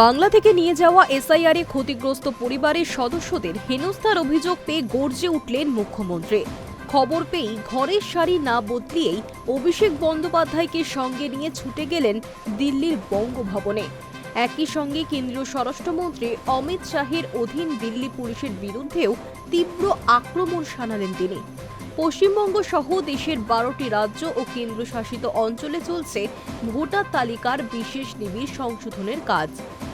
বাংলা থেকে নিয়ে যাওয়া এসআইআর ক্ষতিগ্রস্ত পরিবারের সদস্যদের হেনস্থার অভিযোগ পেয়ে গর্জে উঠলেন মুখ্যমন্ত্রী। খবর পেয়েই ঘরের শাড়ি না বদলিয়েই অভিষেক বন্দ্যোপাধ্যায়কে সঙ্গে নিয়ে ছুটে গেলেন দিল্লির বঙ্গভবনে। একই সঙ্গে কেন্দ্রীয় স্বরাষ্ট্রমন্ত্রী অমিত শাহের অধীন দিল্লি পুলিশের বিরুদ্ধেও তীব্র আক্রমণ শানালেন তিনি। পশ্চিমবঙ্গ সহ দেশের বারোটি রাজ্য ও কেন্দ্রশাসিত অঞ্চলে চলছে ভোটার তালিকার বিশেষ নিবিড় সংশোধনের কাজ।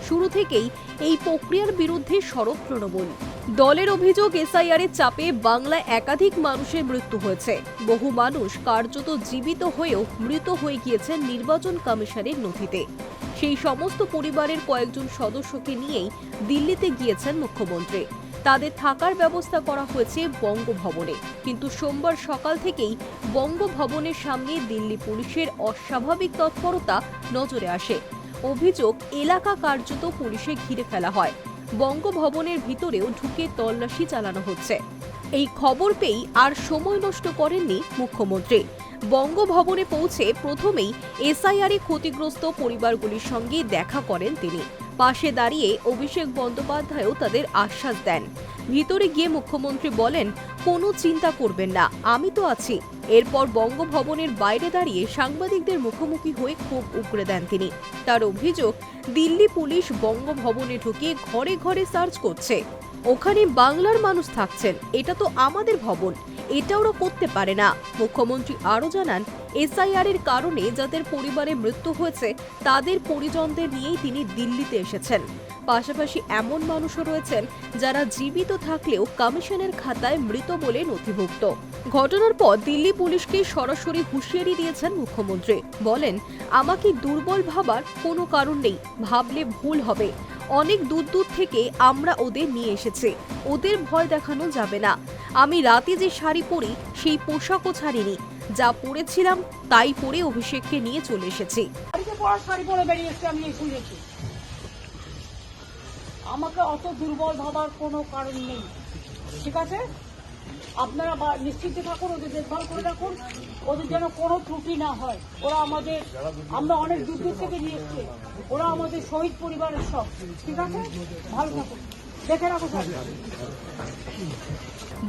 শুরু থেকেই এই প্রক্রিয়ার বিরুদ্ধে সরব তৃণমূল। দলের অভিযোগ, এসআইআর এর চাপে বাংলায় একাধিক মানুষের মৃত্যু হয়েছে। বহু মানুষ কার্যত জীবিত হয়েও মৃত হয়ে গিয়েছেন নির্বাচন কমিশনের নথিতে। সেই সমস্ত পরিবারের কয়েকজন সদস্যকে নিয়েই দিল্লিতে গিয়েছেন মুখ্যমন্ত্রী। তাদের থাকার ব্যবস্থা করা হয়েছে বঙ্গভবনে। কিন্তু সোমবার সকাল থেকেই বঙ্গভবনের সামনে দিল্লি পুলিশের অস্বাভাবিক তৎপরতা নজরে আসে। অভিযোগ এলাকা কার্যত পুলিশে ঘিরে ফেলা হয়। বঙ্গভবনের ভিতরেও ঢুকে তল্লাশি চালানো হচ্ছে। এই খবর পেয়েই আর সময় নষ্ট করেননি মুখ্যমন্ত্রী। বঙ্গভবনে পৌঁছে প্রথমেই এসআইআর ক্ষতিগ্রস্ত পরিবারগুলির সঙ্গে দেখা করেন তিনি। পাশে দাঁড়িয়ে অভিষেক বন্দ্যোপাধ্যায়ও তাদের আশ্বাস দেন। ভিতরে গিয়ে মুখ্যমন্ত্রী বলেন, কোনো চিন্তা করবেন না, আমি তো আছি। এরপর বঙ্গভবনের বাইরে দাঁড়িয়ে সাংবাদিকদের মুখোমুখি হয়ে খুব উগড়ে দেন তিনি। তার অভিযোগ, দিল্লি পুলিশ বঙ্গভবনে ঢুকে ঘরে ঘরে সার্চ করছে। ওখানে বাংলার মানুষ থাকছেন, এটা তো আমাদের ভবন। এটা ওরা করতে পারে না। মুখ্যমন্ত্রী আরও জানান এসআইআর এর কারণে যাদের পরিবারে মৃত্যু হয়েছে, তাদের পরিজনদের নিয়েই তিনি দিল্লিতে এসেছেন। পাশাপাশি এমন মানুষও রয়েছেন যারা জীবিত থাকলেও কমিশনের খাতায় মৃত বলে নথিভুক্ত। ঘটনার পর দিল্লি পুলিশকে সরাসরি হুঁশিয়ারি দিয়েছেন মুখ্যমন্ত্রী। বলেন, আমাকে দুর্বল ভাবার কোনো কারণ নেই, ভাবলে ভুল হবে। অনেক দূর দূর থেকে আমরা ওদের নিয়ে এসেছি। ওদের ভয় দেখানো যাবে না। আমি রাতে যে শাড়ি পরি, সেই পোশাকও ছাড়িনি। যা পরেছিলাম, তাই পরে অভিষেককে নিয়ে চলে এসেছি। আমাকে অত দুর্বল ভাবার কোনো কারণ নেই। ঠিক আছে? আপনারা নিশ্চিন্তে থাকুন, ওদের দেখভাল করে রাখুন। ওদের যেন কোনো ত্রুটি না হয়। ওরা আমাদের, আমরা অনেক দূর দূর থেকে নিয়ে এসছি। ওরা আমাদের শহীদ পরিবারের সব। ঠিক আছে? ভালো থাকুন। দেখে রাখো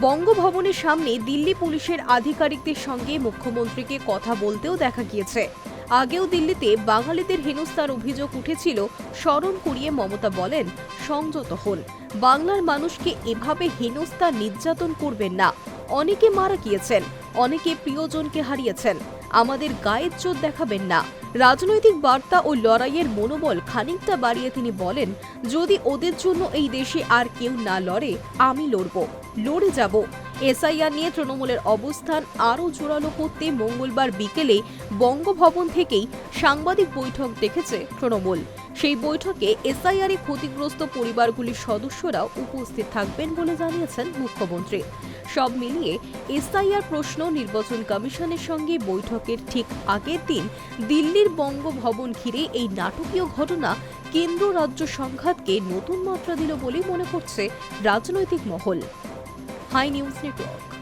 বঙ্গভবনের সামনে দিল্লি পুলিশের আধিকারিকদের সঙ্গে মুখ্যমন্ত্রীকে কথা বলতেও দেখা গিয়েছে। আগেও দিল্লিতে বাঙালিদের হেনস্থার অভিযোগ উঠেছিল, স্মরণ করিয়ে মমতা বলেন, সংযত হন। বাংলার মানুষকে এভাবে হেনস্থা নির্যাতন করবেন না। অনেকে মারা গিয়েছেন। অনেকে প্রিয়জনকে হারিয়েছেন। আমাদের গায়ের জোর দেখাবেন না। রাজনৈতিক বার্তা ও লড়াইয়ের মনোবল খানিকটা বাড়িয়ে তিনি বলেন, যদি ওদের জন্য এই দেশে আর কেউ না লড়ে, আমি লড়ব। লড়ে যাব। এসআইআর নিয়ে তৃণমূলের অবস্থান আরও জোরালো করতে মঙ্গলবার বিকেলে বঙ্গভবন থেকেই সাংবাদিক বৈঠক দেখেছে তৃণমূল। সেই বৈঠকে এসআইআর ক্ষতিগ্রস্ত পরিবারগুলির সদস্যরাও উপস্থিত থাকবেন বলে জানিয়েছেন মুখ্যমন্ত্রী। সব মিলিয়ে এসআইআর প্রশ্ন নির্বাচন কমিশনের সঙ্গে বৈঠকের ঠিক আগের দিন দিল্লির বঙ্গভবন ঘিরে এই নাটকীয় ঘটনা কেন্দ্র রাজ্য সংঘাতকে নতুন মাত্রা দিল বলে মনে করছে রাজনৈতিক মহল। Hi news network.